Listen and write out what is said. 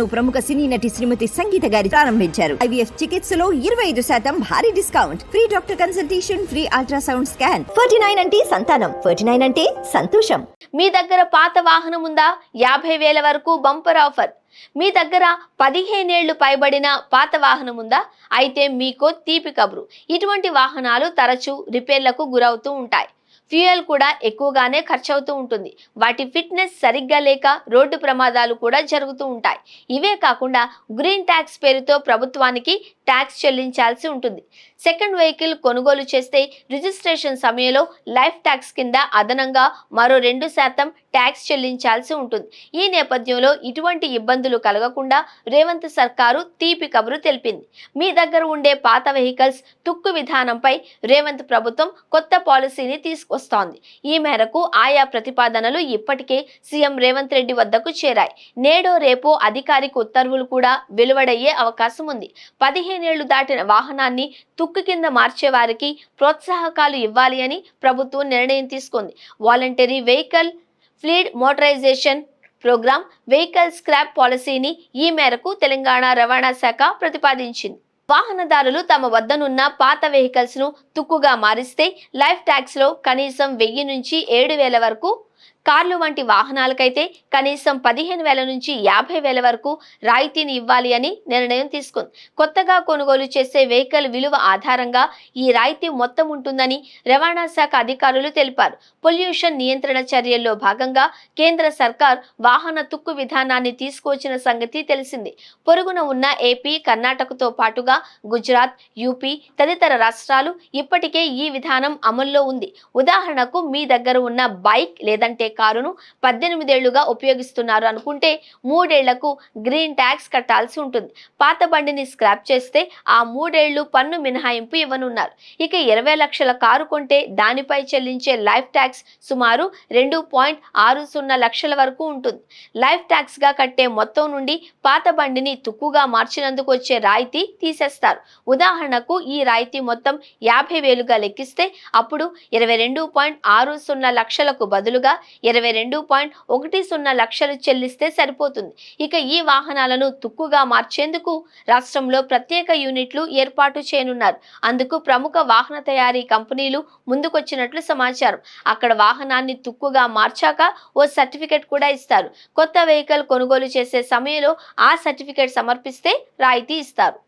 ప్రముఖ సినీ నటి శ్రీమతి సంగీత గారి ప్రారంభించారు. ఐవీఎఫ్ చికిత్సలో ఇరవై ఐదు శాతం భారీ discount. Free doctor consultation free ultrasound scan. Forty nine అంటే సంతానం. ఫోర్టీ నైన్ అంటే సంతోషం. మీ దగ్గర పాత వాహనం ఉందా? యాభై వేల వరకు బంపర్ ఆఫర్. మీ దగ్గర పదిహేనేళ్ళు పైబడిన పాత వాహనం ఉందా? అయితే మీకో తీపి కబురు. ఇటువంటి వాహనాలు తరచూ రిపేర్లకు గురవుతూ ఉంటాయి. ఫ్యూయల్ కూడా ఎక్కువగానే ఖర్చవుతూ ఉంటుంది. వాటి ఫిట్నెస్ సరిగ్గా లేక రోడ్డు ప్రమాదాలు కూడా జరుగుతూ ఉంటాయి. ఇవే కాకుండా గ్రీన్ ట్యాక్స్ పేరుతో ప్రభుత్వానికి ట్యాక్స్ చెల్లించాల్సి ఉంటుంది. సెకండ్ వెహికల్ కొనుగోలు చేస్తే రిజిస్ట్రేషన్ సమయంలో లైఫ్ ట్యాక్స్ కింద అదనంగా మరో రెండు శాతం ట్యాక్స్ చెల్లించాల్సి ఉంటుంది. ఈ నేపథ్యంలో ఇటువంటి ఇబ్బందులు కలగకుండా రేవంత్ సర్కారు తీపి కబురు తెలిపింది. మీ దగ్గర ఉండే పాత వెహికల్స్ తుక్కు విధానంపై రేవంత్ ప్రభుత్వం కొత్త పాలసీని తీసుకొస్తోంది. ఈ మేరకు ఆయా ప్రతిపాదనలు ఇప్పటికే సీఎం రేవంత్ రెడ్డి వద్దకు చేరాయి. నేడో రేపో అధికారిక ఉత్తర్వులు కూడా వెలువడయ్యే అవకాశం ఉంది. పదిహేనేళ్ళు దాటిన వాహనాన్ని తుక్కు కింద మార్చే వారికి ప్రోత్సాహకాలు ఇవ్వాలి అని ప్రభుత్వం నిర్ణయం తీసుకుంది. Voluntary vehicle fleet modernisation programme vehicle scrap పాలసీని ఈ మేరకు తెలంగాణ రవాణా శాఖ ప్రతిపాదించింది. వాహనదారులు తమ వద్దనున్న పాత వెహికల్స్ను తుక్కుగా మారిస్తే లైఫ్ ట్యాక్స్లో కనీసం వెయ్యి నుంచి ఏడు వేల వరకు కార్లు వంటి వాహనాలకైతే కనీసం పదిహేను వేల నుంచి యాభై వేల వరకు రాయితీని ఇవ్వాలి అని నిర్ణయం తీసుకుంది. కొత్తగా కొనుగోలు చేసే వెహికల్ విలువ ఆధారంగా ఈ రాయితీ మొత్తం ఉంటుందని రవాణా శాఖ అధికారులు తెలిపారు. పొల్యూషన్ నియంత్రణ చర్యల్లో భాగంగా కేంద్ర సర్కార్ వాహన తుక్కు విధానాన్ని తీసుకువచ్చిన సంగతి తెలిసింది. పొరుగున ఉన్న ఏపీ కర్ణాటకతో పాటుగా గుజరాత్ యూపీ తదితర రాష్ట్రాలు ఇప్పటికే ఈ విధానం అమల్లో ఉంది. ఉదాహరణకు మీ దగ్గర ఉన్న బైక్ లేదంటే కారును పద్దెనిమిదేళ్ళుగా ఉపయోగిస్తున్నారు అనుకుంటే మూడేళ్ళకు గ్రీన్ ట్యాక్స్ కట్టాల్సి ఉంటుంది. పాత బండిని స్క్రాప్ చేస్తే ఆ మూడేళ్ళు పన్ను మినహాయింపు ఇవ్వనున్నారు. ఇక ఇరవై లక్షల కారు కొంటే దానిపై చెల్లించే లైఫ్ ట్యాక్స్ సుమారు రెండు పాయింట్ ఆరు సున్నా లక్షల వరకు ఉంటుంది. లైఫ్ ట్యాక్స్గా కట్టే మొత్తం నుండి పాత బండిని తుక్కుగా మార్చినందుకు వచ్చే రాయితీ తీసేస్తారు. ఉదాహరణకు ఈ రాయితీ మొత్తం యాభై వేలుగా లెక్కిస్తే అప్పుడు ఇరవై రెండు పాయింట్ ఆరు సున్నా లక్షలకు బదులుగా ఇరవై రెండు పాయింట్ ఒకటి సున్నా లక్షలు చెల్లిస్తే సరిపోతుంది. ఇక ఈ వాహనాలను తుక్కుగా మార్చేందుకు రాష్ట్రంలో ప్రత్యేక యూనిట్లు ఏర్పాటు చేయనున్నారు. అందుకు ప్రముఖ వాహన తయారీ కంపెనీలు ముందుకొచ్చినట్లు సమాచారం. అక్కడ వాహనాన్ని తుక్కుగా మార్చాక ఓ సర్టిఫికెట్ కూడా ఇస్తారు. కొత్త వెహికల్ కొనుగోలు చేసే సమయంలో ఆ సర్టిఫికెట్ సమర్పిస్తే రాయితీ ఇస్తారు.